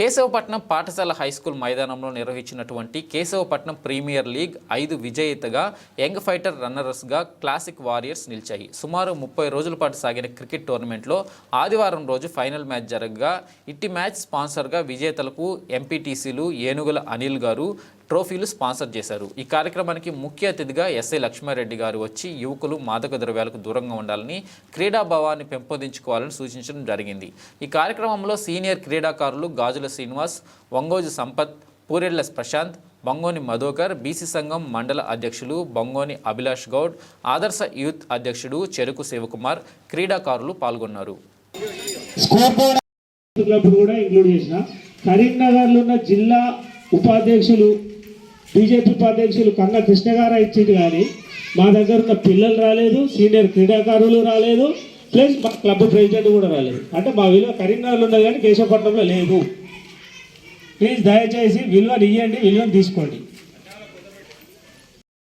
కేశవపట్నం పాఠశాల హైస్కూల్ మైదానంలో నిర్వహించినటువంటి కేశవపట్నం ప్రీమియర్ లీగ్ ఐదు విజేతగా యంగ్ ఫైటర్ రన్నర్స్గా క్లాసిక్ వారియర్స్ నిలిచాయి. సుమారు ముప్పై రోజుల పాటు సాగిన క్రికెట్ టోర్నమెంట్లో ఆదివారం రోజు ఫైనల్ మ్యాచ్ జరగగా ఇట్టి మ్యాచ్ స్పాన్సర్గా విజేతలకు ఎంపీటీసీలు ఏనుగుల అనిల్ గారు ట్రోఫీలు స్పాన్సర్ చేశారు. ఈ కార్యక్రమానికి ముఖ్య అతిథిగా ఎస్ఐ లక్ష్మారెడ్డి గారు వచ్చి యువకులు మాదక ద్రవ్యాలకు దూరంగా ఉండాలని క్రీడా భావాన్ని పెంపొందించుకోవాలని సూచించడం జరిగింది. ఈ కార్యక్రమంలో సీనియర్ క్రీడాకారులు గాజుల శ్రీనివాస్ వంగోజు సంపత్ పూరెళ్ళ ప్రశాంత్ బొంగోని మధోకర్ బీసీ సంఘం మండల అధ్యక్షులు బొంగోని అభిలాష్ గౌడ్ ఆదర్శ యూత్ అధ్యక్షుడు చెరుకు శివకుమార్ క్రీడాకారులు పాల్గొన్నారు. కూడా ఇంక్లూడ్ చేసిన. కరీంనగర్లో ఉన్న జిల్లా ఉపాధ్యక్షులు బీజేపీ ఉపాధ్యక్షులు కన్న కృష్ణ గారు ఇచ్చింది కానీ మా దగ్గర ఉన్న పిల్లలు రాలేదు సీనియర్ క్రీడాకారులు రాలేదు ప్లస్ మా క్లబ్ ప్రెసిడెంట్ కూడా రాలేదు. అంటే మా విలువ కరీంనగర్లో ఉన్నది కానీ కేశవపట్నంలో లేదు. ప్లీజ్ దయచేసి విలువను ఇవ్వండి విలువను తీసుకోండి.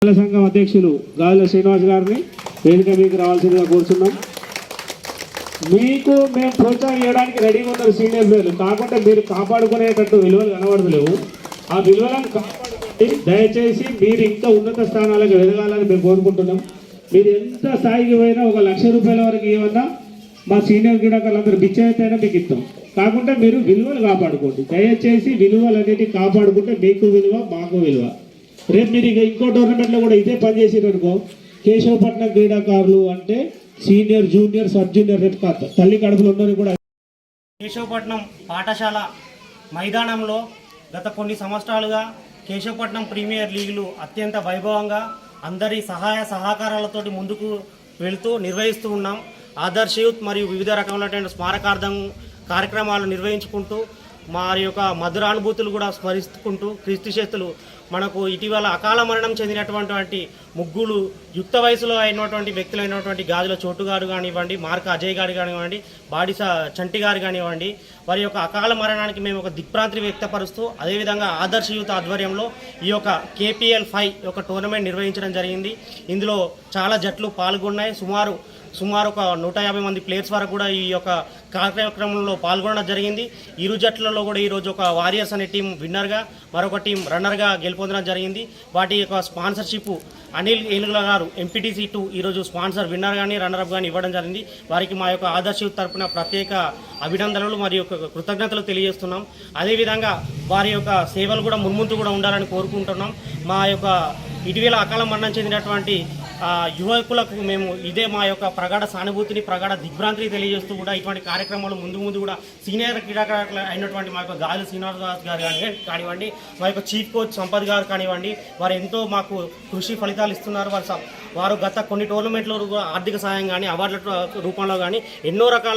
సంఘం అధ్యక్షులు గాజుల శ్రీనివాస్ గారిని వేదిక మీకు రావాల్సిందిగా కోరుతున్నాం మీకు మేము ప్రోత్సాహం ఇవ్వడానికి రెడీగా ఉన్నారు సీనియర్ ప్లేయర్లు కాకుండా మీరు కాపాడుకునేటట్టు విలువలు కనబడతలేవు. ఆ విలువలను కాపాడు దయచేసి మీరు ఇంకా ఉన్నత స్థానాలకు ఎదగాలని మేము కోరుకుంటున్నాం. మీరు ఎంత స్థాయికి పోయినా ఒక లక్ష రూపాయల వరకు ఏమన్నా మా సీనియర్ క్రీడాకారులందరూ బిచ్చైతేనే మీకు ఇస్తాం. కాకుండా మీరు విలువలు కాపాడుకోండి. దయచేసి విలువలు అనేటివి కాపాడుకుంటే మీకు విలువ మాకు విలువ. రేపు మీరు ఇక ఇంకో టోర్నమెంట్లో కూడా ఇదే పని చేసేటనుకో కేశవపట్నం క్రీడాకారులు అంటే సీనియర్ జూనియర్ సబ్ జూనియర్ రేపు తల్లి కడుపులో ఉన్నది కూడా. కేశవపట్నం పాఠశాల మైదానంలో గత కొన్ని సంవత్సరాలుగా కేశవపట్నం ప్రీమియర్ లీగులు అత్యంత వైభవంగా అందరి సహాయ సహకారాలతోటి ముందుకు వెళుతూ నిర్వహిస్తూ ఉన్నాం. ఆదర్శ యూత్ మరియు వివిధ రకములైన స్మారకార్థం కార్యక్రమాలు నిర్వహించుకుంటూ వారి యొక్క మధురానుభూతులు కూడా స్మరిస్తుకుంటూ క్రీస్తు చేతులు మనకు ఇటీవల అకాల మరణం చెందినటువంటి ముగ్గులు యుక్త వయసులో అయినటువంటి వ్యక్తులైనటువంటి గాజుల చోటు గారు కానివ్వండి మార్క అజయ్ గారు కానివ్వండి బాడిస చంటి గారు కానివ్వండి వారి యొక్క అకాల మరణానికి మేము ఒక దిగ్భ్రాంతి వ్యక్తపరుస్తూ అదేవిధంగా ఆదర్శ యూత్ ఆధ్వర్యంలో ఈ యొక్క కేపీఎల్ ఫైవ్ యొక్క టోర్నమెంట్ నిర్వహించడం జరిగింది. ఇందులో చాలా జట్లు పాల్గొన్నాయి. సుమారు సుమారు ఒక నూట యాభై మంది ప్లేయర్స్ వరకు కూడా ఈ యొక్క కార్యక్రమంలో పాల్గొనడం జరిగింది. ఇరు జట్లలో కూడా ఈరోజు ఒక వారియర్స్ అనే టీం విన్నర్గా మరొక టీం రన్నర్గా గెలుపొందడం జరిగింది. వాటి యొక్క స్పాన్సర్షిప్ అనిల్ ఏనుగుల గారు ఎంపీటీసీ టూ ఈరోజు స్పాన్సర్ విన్నర్ కానీ రన్నర్అప్ కానీ ఇవ్వడం జరిగింది. వారికి మా యొక్క ఆదర్శ తరపున ప్రత్యేక అభినందనలు మరియు యొక్క కృతజ్ఞతలు తెలియజేస్తున్నాం. అదేవిధంగా వారి యొక్క సేవలు కూడా మున్ముందు కూడా ఉండాలని కోరుకుంటున్నాం. మా యొక్క ఇటీవల అకాల మరణం చెందినటువంటి యువకులకు మేము ఇదే మా యొక్క ప్రగాఢ సానుభూతిని ప్రగాఢ దిగ్భ్రాంతిని తెలియజేస్తూ కూడా ఇటువంటి కార్యక్రమాలు ముందు ముందు కూడా సీనియర్ క్రీడాకారులు అయినటువంటి మా యొక్క గాలి శ్రీనివాస్ గారు కానీ కానివ్వండి మా యొక్క చీఫ్ కోచ్ సంపద్ గారు కానివ్వండి వారు ఎంతో మాకు కృషి ఫలితాలు ఇస్తున్నారు. వారు స- వారు గత కొన్ని టోర్నమెంట్లో ఆర్థిక సహాయం కానీ అవార్డుల రూపంలో కానీ ఎన్నో రకాల